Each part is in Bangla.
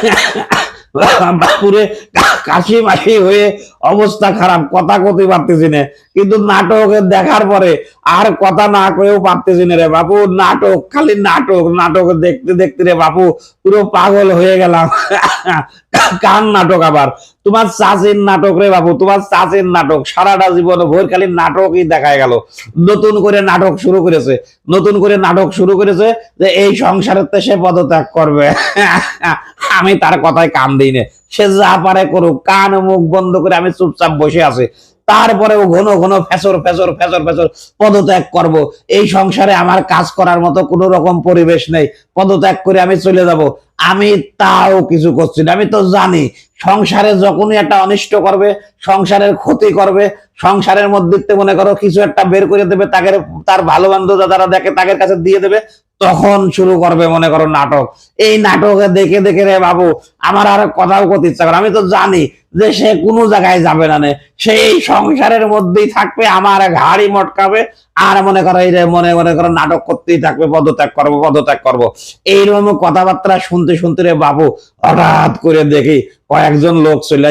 বাপুরে কাশি মাসি হয়ে অবস্থা খারাপ, কথা কতে পারতেছি না। কিন্তু নাটক দেখার পরে আর কথা না কয়েও পারতেছি না রে বাপু, নাটক, খালি নাটক নাটক দেখতে দেখতে রে বাপু, পুরো পাগল হয়ে গেলাম। কার নাটক আবার? তোমার চাচির নাটক রে বাবু তোমার চাচির নাটক। সারাটা জীবন ভোর খালি নাটকই দেখায় গেল। নতুন করে নাটক শুরু করেছে। নতুন করে নাটক শুরু করেছে যে এই সংসারের সে পদত্যাগ করবে। আমি তার কথায় কান দিই না। সে যা পারে করুক, কান মুখ বন্ধ করে আমি চুপচাপ বসে আছি। তারপরেও ঘন ঘন ফেসর ফেসর ফেসর ফেসর পদত্যাগ করব। এই সংসারে আমার কাজ করার মতো কোনো রকম পরিবেশ নেই। পদত্যাগ করে আমি চলে যাব। আমি তাও কিছু করছি না। আমি তো জানি, সংসারে যখনই একটা অনিষ্ট করবে, সংসারের ক্ষতি করবে, সংসারের মধ্যে মনে করো কিছু একটা বের করে দেবে, তাকে, তার ভালো বান্ধব যারা দেখে তাদের কাছে দিয়ে দেবে তখন শুরু করবে, মনে করো নাটক। এই নাটকে দেখে দেখে রে বাবু, আমার আর কথাও করতে ইচ্ছা করে আমি তো জানি যে সে কোনো জায়গায় যাবে না সেই সংসারের মধ্যেই থাকবে, আমার ঘাড়ি মটকাবে, আর মনে করো এই মনে মনে করো নাটক করতেই থাকবে, পদত্যাগ করব পদত্যাগ করব। এইরকম কথাবার্তা শুনতে শুনতে রে বাবু, হঠাৎ করে দেখি কয়েকজন লোক চলে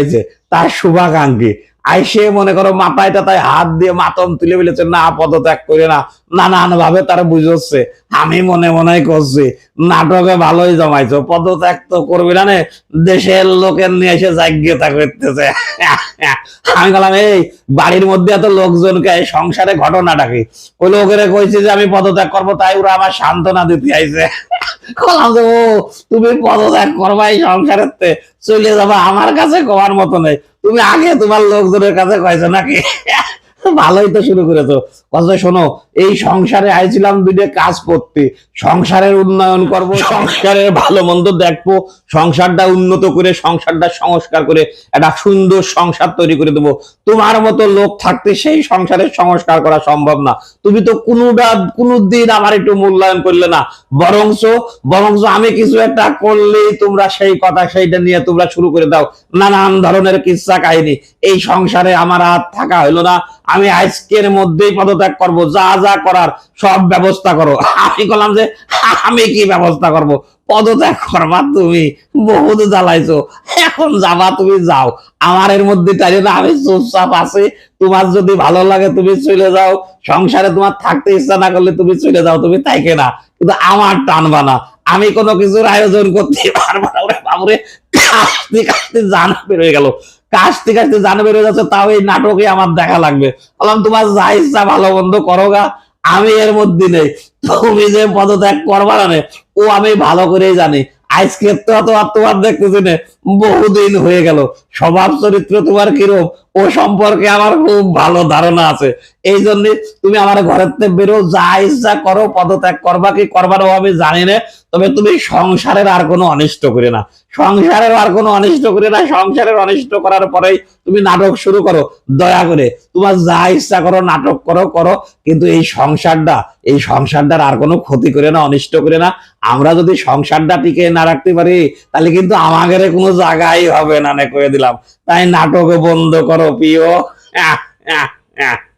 তার শুভাকাঙ্ক্ষী। আইসে মনে করো মাথায় টাথায় হাত দিয়ে মাতম তুলে বলেছে না, পদত্যাগ করে না। নানান ভাবে তারা বুঝচ্ছে, আমি মনে মনে করছি, নাটকে ভালোই জমাইছো, পদত্যাগ তো করবি না দেশের লোকের নিয়ে এসে জাগ্যতা করতেছে। আমি বললাম, এই বাড়ির মধ্যে এত লোকজনকে এই সংসারে ঘটনাটা কি? ওই লোকেরা কইছে যে, আমি পদত্যাগ করব, তাই ওরা আমার সান্ত্বনা দিতে আইছে। ও তুমি পদত্যাগ করবা এই সংসারের চলে যাবা আমার কাছে কবার মতো নেই। তুমি আগে তোমার লোকজনের কাছে কয়েছো নাকি? ভালোই তো শুরু করেছ। কথা শোনো, এই সংসারে আইছিলাম দুইটা কাজ করতে। সংসারের উন্নয়ন করব, সংসারের ভালো মন্দ দেখব, সংসারটা উন্নত করে, সংসারটা সংস্কার করে, একটা সুন্দর সংসার তৈরি করে দেবো। তোমার মতো লোক থাকতে সেই সংসারের সংস্কার করা সম্ভব না। তুমি তো কোনোটা কোনো দিন আমার একটু মূল্যায়ন করলে না। বরংস বরংস আমি কিছু একটা করলেই তোমরা সেই কথা সেইটা নিয়ে তোমরা শুরু করে দাও। নানান ধরনের কিচ্ছা কাহিনী। এই সংসারে আমার আর থাকা হইল না। আমি আজকের মধ্যেই পদত্যাগ করব, যা যা করার সব ব্যবস্থা করো। আমি বললাম যে, আমি কি ব্যবস্থা করব? পদত্যাগ করবা তুমি, বহুত জ্বালাইছো। এখন যাবা তুমি, যাও। আমার এর মধ্যে তাই না, আমি চুপচাপ আছি। তোমার যদি ভালো লাগে তুমি চলে যাও। সংসারে তোমার থাকতে ইচ্ছা না করলে তুমি চলে যাও, তুমি তাইকে না। কিন্তু আমার টানবা না। আমি কোনো কিছুর আয়োজন করতে পারব না। ওরে বাবুরে কাশতে কাশতে জান বেরোয় গেল। কাশতে কাশতে জান বেরোয় যাচ্ছে, তাও এই নাটকে আমার দেখা লাগবে। বললাম, তোমার যা ইচ্ছা ভালো মন্দ করো গা, আমি এর মধ্যে নেই। তুমি যে পদত্যাগ করবা না ও আমি ভালো করেই জানি। তো তোমার দেখতেছি না, বহুদিন হয়ে গেল। স্বভাব চরিত্র তোমার কিরম? ও সম্পর্কে আমার খুব ভালো ধারণা আছে। এই জন্য তুমি আমার ঘরের থেকে বেরো, যা ইচ্ছা করো, পদত্যাগ করবা কি করবার আমি জানি না। তবে তুমি সংসারের আর কোনো অনিষ্ট করে না। সংসারের আর কোনো অনিষ্ট করে না। সংসারের অনিষ্ট করার পরেই তুমি নাটক শুরু করো দয়া করে। তোমার যা ইচ্ছা করো নাটক করো করো। কিন্তু এই সংসারটা এই সংসারটার আর কোনো ক্ষতি করে না অনিষ্ট করে না। আমরা যদি সংসারটা টিকে না রাখতে পারি তাহলে কিন্তু আমাদের কোনো জায়গাই হবে না করে দিলাম। তাই নাটক বন্ধ করো প্রিয়। আহ, আহ, আহ।